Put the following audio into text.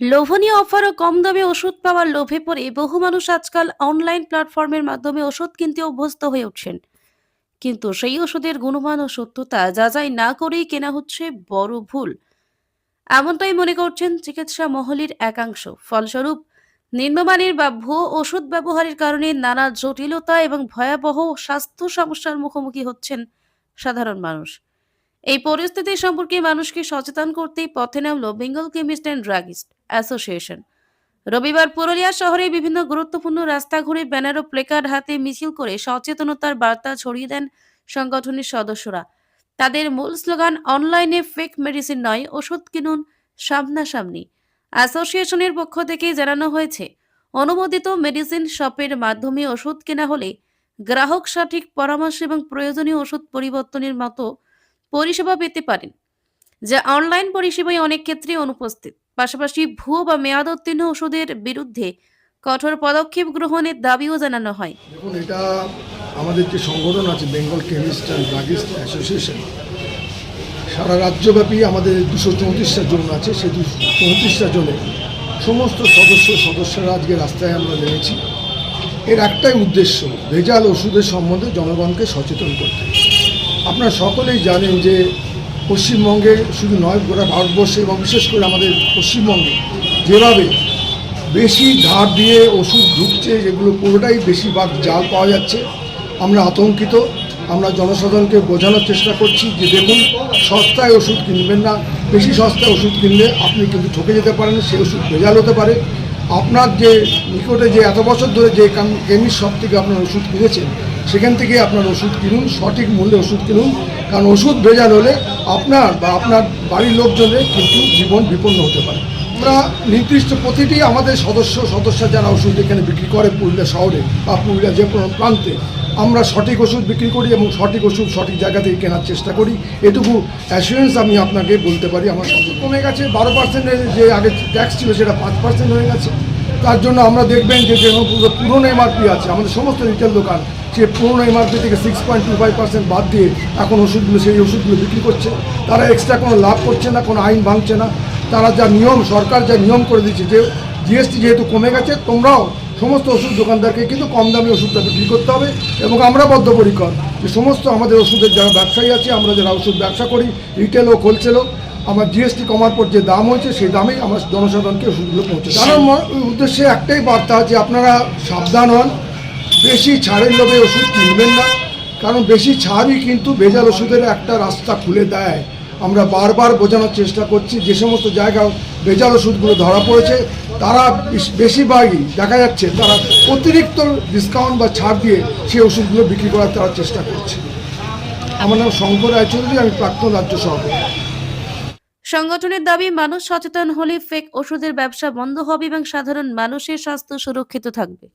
লোভনীয় অফার ও কম দামে ওষুধ পাওয়ার লোভে পড়ে বহু মানুষ আজকাল অনলাইন প্ল্যাটফর্মের মাধ্যমে ওষুধ কিনতে অভ্যস্ত হয়ে উঠছেন। কিন্তু সেই ওষুধের গুণমান ও সত্যতা যাচাই না করেই কেনা হচ্ছে বড় ভুল। এমনটাই মনে করছেন চিকিৎসা মহলের একাংশ। ফলস্বরূপ, নিম্নমানের বা ভুয়ো ওষুধ ব্যবহারের কারণে নানা জটিলতা এবং ভয়াবহ স্বাস্থ্য সমস্যার মুখোমুখি হচ্ছেন সাধারণ মানুষ। এই পরিস্থিতি সম্পর্কে মানুষকে সচেতন করতেই পথে নামল Bengal chemist and druggist association. রবিবার পুরুলিয়া শহরে বিভিন্ন গুরুত্বপূর্ণ রাস্তা ঘুরে ব্যানার ও প্লেকার্ড হাতে মিছিল করে সচেতনতার বার্তা ছড়িয়ে দেন সংগঠনের সদস্যরা। তাদের মূল স্লোগান, অনলাইনে ফেক মেডিসিন নয়, ওষুধ কিনুন সামনাসামনি। অ্যাসোসিয়েশনের পক্ষ থেকে জানানো হয়েছে, অনুমোদিত মেডিসিন শপের মাধ্যমে ওষুধ কেনা হলে গ্রাহক সঠিক পরামর্শ এবং প্রয়োজনীয় ওষুধ পরিবর্তনের মতো পরিষেবা পেতে পারেন, যা অনলাইন পরিষেবায় অনেক ক্ষেত্রে অনুপস্থিত। পাশাপাশি ভুয়ো বা মেয়াদোত্তীর্ণ ওষুধের বিরুদ্ধে কঠোর পদক্ষেপ গ্রহণের দাবিও জানানো হয়। দেখুন, এটা আমাদের যে সংগঠন আছে Bengal chemist and druggist association সারা রাজ্যব্যাপী আমাদের দুশো চৌত্রিশটা জোন আছে। সেই দুশো চৌত্রিশটা জোনে সমস্ত সদস্য সদস্যরা আজকে রাস্তায় আমরা নেমেছি। এর একটাই উদ্দেশ্য, ভেজাল ওষুধের সম্বন্ধে জনগণকে সচেতন করতে। আপনারা সকলেই জানেন যে পশ্চিমবঙ্গে শুধু নয়, গোটা ভারতবর্ষে এবং বিশেষ করে আমাদের পশ্চিমবঙ্গে যেভাবে বেশি ধার দিয়ে ওষুধ ঢুকছে, যেগুলো পুরোটাই বেশিরভাগ জাল পাওয়া যাচ্ছে, আমরা আতঙ্কিত। আমরা জনসাধারণকে বোঝানোর চেষ্টা করছি যে দেখুন, সস্তায় ওষুধ কিনবেন না, বেশি সস্তায় ওষুধ কিনলে আপনি কিন্তু ঠকে যেতে পারেন সেই ওষুধ ভেজাল হতে পারে। আপনার যে নিকটে যে এত বছর ধরে যে কেমিস্ট সব থেকে আপনার ওষুধ কিনেছেন সেখান থেকে আপনার ওষুধ কিনুন, সঠিক মূল্যে ওষুধ কিনুন। কারণ ওষুধ ভেজাল হলে আপনার বা আপনার বাড়ির লোকজনের কিন্তু জীবন বিপন্ন হতে পারে। আমরা নির্দিষ্ট প্রতিটি আমাদের সদস্য সদস্য যারা ওষুধ এখানে বিক্রি করে পুরুলিয়া শহরে বা পুরুলিয়া যে কোনো প্রান্তে, আমরা সঠিক ওষুধ বিক্রি করি এবং সঠিক ওষুধ সঠিক জায়গা থেকে কেনার চেষ্টা করি। এটুকু অ্যাসুরেন্স আমি আপনাকে বলতে পারি, আমার কমে গেছে। বারো পার্সেন্টের যে আগে ট্যাক্স ছিল সেটা পাঁচ পার্সেন্ট হয়ে গেছে। তার জন্য আমরা দেখবেন যে যে পুরনো এমআরপি আছে, আমাদের সমস্ত রিটেল দোকান, সে পুরনো এমআরপি থেকে six point two five percent বাদ দিয়ে এখন ওষুধগুলো, সেই ওষুধগুলো বিক্রি করছে। তারা এক্সট্রা কোনো লাভ করছে না, কোনো আইন ভাঙছে না। তারা যা নিয়ম, সরকার যা নিয়ম করে দিচ্ছে, যে জিএসটি যেহেতু কমে গেছে, তোমরাও সমস্ত ওষুধ দোকানদারকে কিন্তু কম দামে ওষুধটা বিক্রি করতে হবে এবং আমরা বদ্ধপরিকর যে সমস্ত আমাদের ওষুধের যারা ব্যবসায়ী আছে, আমরা যারা ওষুধ ব্যবসা করি রিটেল ও হোলসেলও আমার জিএসটি কমার পর যে দাম হয়েছে সেই দামেই আমার জনসাধারণকে ওষুধগুলো পৌঁছে ম- উদ্দেশ্যে একটাই বার্তা যে আপনারা সাবধান হন বেশি ছাড়ের লোভে ওষুধ কিনবেন না কারণ বেশি ছাড়ই কিন্তু ভেজাল ওষুধের একটা রাস্তা খুলে দেয়। আমরা বারবার বোঝানোর চেষ্টা করছি যে সমস্ত জায়গায় ভেজাল ওষুধগুলো ধরা পড়েছে তারা বেশ- বেশিরভাগই দেখা যাচ্ছে তারা অতিরিক্ত ডিসকাউন্ট বা ছাড় দিয়ে সেই ওষুধগুলো বিক্রি করার তারা চেষ্টা করছে। আমার নাম শঙ্কর রায়চৌধুরী আমি প্রাক্তন রাজ্য সভাপতি। সংগঠনের দাবি, মানুষ সচেতন হলে ফেক ওষুধের ব্যবসা বন্ধ হবে এবং সাধারণ মানুষের স্বাস্থ্য সুরক্ষিত থাকবে।